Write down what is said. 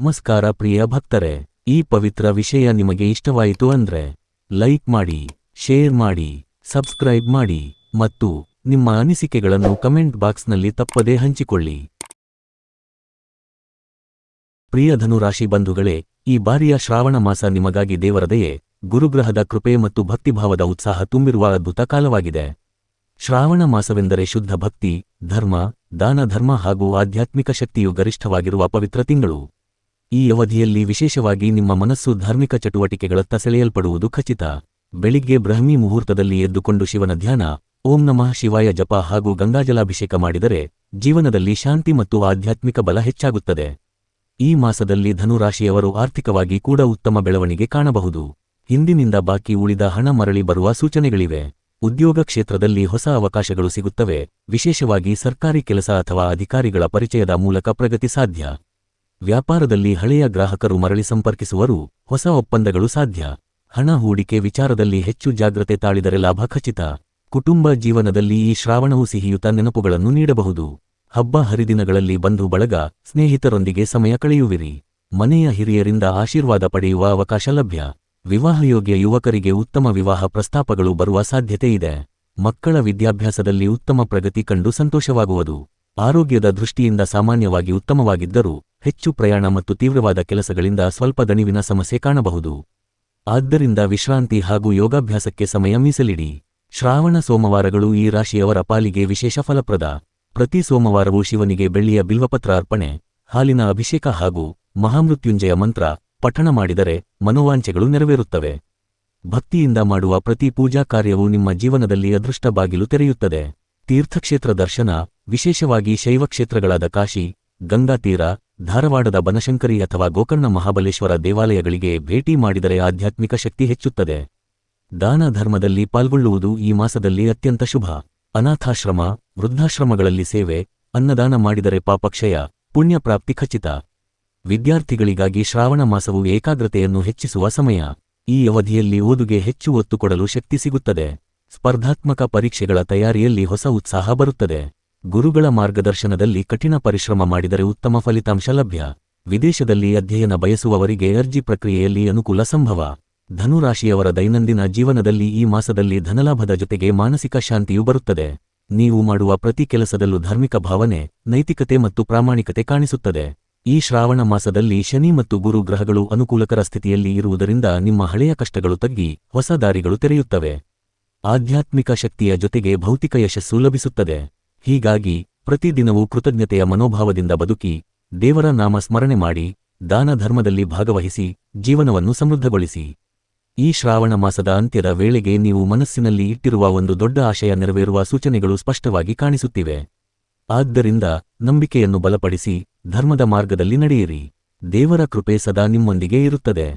ನಮಸ್ಕಾರ ಪ್ರಿಯ ಭಕ್ತರೆ, ಈ ಪವಿತ್ರ ವಿಷಯ ನಿಮಗೆ ಇಷ್ಟವಾಯಿತು ಅಂದ್ರೆ, ಲೈಕ್ ಮಾಡಿ, ಶೇರ್ ಮಾಡಿ, ಸಬ್ಸ್ಕ್ರೈಬ್ ಮಾಡಿ ಮತ್ತು ನಿಮ್ಮ ಅನಿಸಿಕೆಗಳನ್ನು ಕಮೆಂಟ್ ಬಾಕ್ಸ್ನಲ್ಲಿ ತಪ್ಪದೇ ಹಂಚಿಕೊಳ್ಳಿ. ಪ್ರಿಯ ಧನುರಾಶಿ ಬಂಧುಗಳೇ, ಈ ಬಾರಿಯ ಶ್ರಾವಣ ಮಾಸ ನಿಮಗಾಗಿ ದೇವರದೆಯೇ, ಗುರುಗ್ರಹದ ಕೃಪೆ ಮತ್ತು ಭಕ್ತಿಭಾವದ ಉತ್ಸಾಹ ತುಂಬಿರುವ ಅದ್ಭುತ ಕಾಲವಾಗಿದೆ. ಶ್ರಾವಣ ಮಾಸವೆಂದರೆ ಶುದ್ಧ ಭಕ್ತಿ, ಧರ್ಮ, ದಾನ ಧರ್ಮ ಹಾಗೂ ಆಧ್ಯಾತ್ಮಿಕ ಶಕ್ತಿಯು ಗರಿಷ್ಠವಾಗಿರುವ ಪವಿತ್ರ ತಿಂಗಳು. ಈ ಅವಧಿಯಲ್ಲಿ ವಿಶೇಷವಾಗಿ ನಿಮ್ಮ ಮನಸ್ಸು ಧಾರ್ಮಿಕ ಚಟುವಟಿಕೆಗಳತ್ತ ಸೆಳೆಯಲ್ಪಡುವುದು ಖಚಿತ. ಬೆಳಿಗ್ಗೆ ಬ್ರಹ್ಮಿ ಮುಹೂರ್ತದಲ್ಲಿ ಎದ್ದುಕೊಂಡು ಶಿವನ ಧ್ಯಾನ, ಓಂ ನಮಃ ಶಿವಾಯ ಜಪ ಹಾಗೂ ಗಂಗಾಜಲಾಭಿಷೇಕ ಮಾಡಿದರೆ ಜೀವನದಲ್ಲಿ ಶಾಂತಿ ಮತ್ತು ಆಧ್ಯಾತ್ಮಿಕ ಬಲ ಹೆಚ್ಚಾಗುತ್ತದೆ. ಈ ಮಾಸದಲ್ಲಿ ಧನುರಾಶಿಯವರು ಆರ್ಥಿಕವಾಗಿ ಕೂಡ ಉತ್ತಮ ಬೆಳವಣಿಗೆ ಕಾಣಬಹುದು. ಹಿಂದಿನಿಂದ ಬಾಕಿ ಉಳಿದ ಹಣ ಮರಳಿ ಬರುವ ಸೂಚನೆಗಳಿವೆ. ಉದ್ಯೋಗ ಕ್ಷೇತ್ರದಲ್ಲಿ ಹೊಸ ಅವಕಾಶಗಳು ಸಿಗುತ್ತವೆ. ವಿಶೇಷವಾಗಿ ಸರ್ಕಾರಿ ಕೆಲಸ ಅಥವಾ ಅಧಿಕಾರಿಗಳ ಪರಿಚಯದ ಮೂಲಕ ಪ್ರಗತಿ ಸಾಧ್ಯ. ವ್ಯಾಪಾರದಲ್ಲಿ ಹಳೆಯ ಗ್ರಾಹಕರು ಮರಳಿ ಸಂಪರ್ಕಿಸುವರು ಹೊಸ ಒಪ್ಪಂದಗಳು ಸಾಧ್ಯ. ಹಣ ಹೂಡಿಕೆ ವಿಚಾರದಲ್ಲಿ ಹೆಚ್ಚು ಜಾಗ್ರತೆ ತಾಳಿದರೆ ಲಾಭ ಖಚಿತ. ಕುಟುಂಬ ಜೀವನದಲ್ಲಿ ಈ ಶ್ರಾವಣವು ಸಿಹಿಯುತ ನೆನಪುಗಳನ್ನು ನೀಡಬಹುದು. ಹಬ್ಬ ಹರಿದಿನಗಳಲ್ಲಿ ಬಂಧು ಬಳಗ, ಸ್ನೇಹಿತರೊಂದಿಗೆ ಸಮಯ ಕಳೆಯುವಿರಿ. ಮನೆಯ ಹಿರಿಯರಿಂದ ಆಶೀರ್ವಾದ ಪಡೆಯುವ ಅವಕಾಶ ಲಭ್ಯ. ವಿವಾಹಯೋಗ್ಯ ಯುವಕರಿಗೆ ಉತ್ತಮ ವಿವಾಹ ಪ್ರಸ್ತಾಪಗಳು ಬರುವ ಸಾಧ್ಯತೆ ಇದೆ. ಮಕ್ಕಳ ವಿದ್ಯಾಭ್ಯಾಸದಲ್ಲಿ ಉತ್ತಮ ಪ್ರಗತಿ ಕಂಡು ಸಂತೋಷವಾಗುವುದು. ಆರೋಗ್ಯದ ದೃಷ್ಟಿಯಿಂದ ಸಾಮಾನ್ಯವಾಗಿ ಉತ್ತಮವಾಗಿದ್ದರೂ ಹೆಚ್ಚು ಪ್ರಯಾಣ ಮತ್ತು ತೀವ್ರವಾದ ಕೆಲಸಗಳಿಂದ ಸ್ವಲ್ಪ ದಣಿವಿನ ಸಮಸ್ಯೆ ಕಾಣಬಹುದು. ಆದ್ದರಿಂದ ವಿಶ್ರಾಂತಿ ಹಾಗೂ ಯೋಗಾಭ್ಯಾಸಕ್ಕೆ ಸಮಯ ಮೀಸಲಿಡಿ. ಶ್ರಾವಣ ಸೋಮವಾರಗಳು ಈ ರಾಶಿಯವರ ಪಾಲಿಗೆ ವಿಶೇಷ ಫಲಪ್ರದ. ಪ್ರತಿ ಸೋಮವಾರವೂ ಶಿವನಿಗೆ ಬೆಳ್ಳಿಯ ಬಿಲ್ವಪತ್ರ ಅರ್ಪಣೆ, ಹಾಲಿನ ಅಭಿಷೇಕ ಹಾಗೂ ಮಹಾಮೃತ್ಯುಂಜಯ ಮಂತ್ರ ಪಠಣ ಮಾಡಿದರೆ ಮನೋವಾಂಚೆಗಳು ನೆರವೇರುತ್ತವೆ. ಭಕ್ತಿಯಿಂದ ಮಾಡುವ ಪ್ರತಿ ಪೂಜಾ ಕಾರ್ಯವು ನಿಮ್ಮ ಜೀವನದಲ್ಲಿ ಅದೃಷ್ಟ ಬಾಗಿಲು ತೆರೆಯುತ್ತದೆ. ತೀರ್ಥಕ್ಷೇತ್ರ ದರ್ಶನ, ವಿಶೇಷವಾಗಿ ಶೈವಕ್ಷೇತ್ರಗಳಾದ ಕಾಶಿ ಗಂಗಾ ತೀರ ಧಾರವಾಡದ ಬನಶಂಕರಿ ಅಥವಾ ಗೋಕರ್ಣ ಮಹಾಬಲೇಶ್ವರ ದೇವಾಲಯಗಳಿಗೆ ಭೇಟಿ ಮಾಡಿದರೆ ಆಧ್ಯಾತ್ಮಿಕ ಶಕ್ತಿ ಹೆಚ್ಚುತ್ತದೆ. ದಾನ ಧರ್ಮದಲ್ಲಿ ಪಾಲ್ಗೊಳ್ಳುವುದು ಈ ಮಾಸದಲ್ಲಿ ಅತ್ಯಂತ ಶುಭ. ಅನಾಥಾಶ್ರಮ, ವೃದ್ಧಾಶ್ರಮಗಳಲ್ಲಿ ಸೇವೆ, ಅನ್ನದಾನ ಮಾಡಿದರೆ ಪಾಪಕ್ಷಯ ಪುಣ್ಯಪ್ರಾಪ್ತಿ ಖಚಿತ. ವಿದ್ಯಾರ್ಥಿಗಳಿಗಾಗಿ ಶ್ರಾವಣ ಮಾಸವು ಏಕಾಗ್ರತೆಯನ್ನು ಹೆಚ್ಚಿಸುವ ಸಮಯ. ಈ ಅವಧಿಯಲ್ಲಿ ಓದುಗೆ ಹೆಚ್ಚು ಒತ್ತು ಕೊಡಲು ಶಕ್ತಿ ಸಿಗುತ್ತದೆ. ಸ್ಪರ್ಧಾತ್ಮಕ ಪರೀಕ್ಷೆಗಳ ತಯಾರಿಯಲ್ಲಿ ಹೊಸ ಉತ್ಸಾಹ ಬರುತ್ತದೆ. ಗುರುಗಳ ಮಾರ್ಗದರ್ಶನದಲ್ಲಿ ಕಠಿಣ ಪರಿಶ್ರಮ ಮಾಡಿದರೆ ಉತ್ತಮ ಫಲಿತಾಂಶ ಲಭ್ಯ. ವಿದೇಶದಲ್ಲಿ ಅಧ್ಯಯನ ಬಯಸುವವರಿಗೆ ಅರ್ಜಿ ಪ್ರಕ್ರಿಯೆಯಲ್ಲಿ ಅನುಕೂಲ ಸಂಭವ. ಧನುರಾಶಿಯವರ ದೈನಂದಿನ ಜೀವನದಲ್ಲಿ ಈ ಮಾಸದಲ್ಲಿ ಧನಲಾಭದ ಜೊತೆಗೆ ಮಾನಸಿಕ ಶಾಂತಿಯೂ ಬರುತ್ತದೆ. ನೀವು ಮಾಡುವ ಪ್ರತಿ ಕೆಲಸದಲ್ಲೂ ಧಾರ್ಮಿಕ ಭಾವನೆ, ನೈತಿಕತೆ ಮತ್ತು ಪ್ರಾಮಾಣಿಕತೆ ಕಾಣಿಸುತ್ತದೆ. ಈ ಶ್ರಾವಣ ಮಾಸದಲ್ಲಿ ಶನಿ ಮತ್ತು ಗುರು ಗ್ರಹಗಳು ಅನುಕೂಲಕರ ಸ್ಥಿತಿಯಲ್ಲಿ ಇರುವುದರಿಂದ ನಿಮ್ಮ ಹಳೆಯ ಕಷ್ಟಗಳು ತಗ್ಗಿ, ಹೊಸ ದಾರಿಗಳು ತೆರೆಯುತ್ತವೆ. ಆಧ್ಯಾತ್ಮಿಕ ಶಕ್ತಿಯ ಜೊತೆಗೆ ಭೌತಿಕ ಯಶಸ್ಸು ಲಭಿಸುತ್ತದೆ. ಹೀಗಾಗಿ ಪ್ರತಿದಿನವೂ ಕೃತಜ್ಞತೆಯ ಮನೋಭಾವದಿಂದ ಬದುಕಿ ದೇವರ ನಾಮ ಸ್ಮರಣೆ ಮಾಡಿ ದಾನ ಧರ್ಮದಲ್ಲಿ ಭಾಗವಹಿಸಿ ಜೀವನವನ್ನು ಸಮೃದ್ಧಗೊಳಿಸಿ. ಈ ಶ್ರಾವಣ ಮಾಸದ ಅಂತ್ಯದ ವೇಳೆಗೆ ನೀವು ಮನಸ್ಸಿನಲ್ಲಿ ಇಟ್ಟಿರುವ ಒಂದು ದೊಡ್ಡ ಆಶಯ ನೆರವೇರುವ ಸೂಚನೆಗಳು ಸ್ಪಷ್ಟವಾಗಿ ಕಾಣಿಸುತ್ತಿವೆ. ಆದ್ದರಿಂದ ನಂಬಿಕೆಯನ್ನು ಬಲಪಡಿಸಿ ಧರ್ಮದ ಮಾರ್ಗದಲ್ಲಿ ನಡೆಯಿರಿ. ದೇವರ ಕೃಪೆ ಸದಾ ನಿಮ್ಮೊಂದಿಗೆ ಇರುತ್ತದೆ.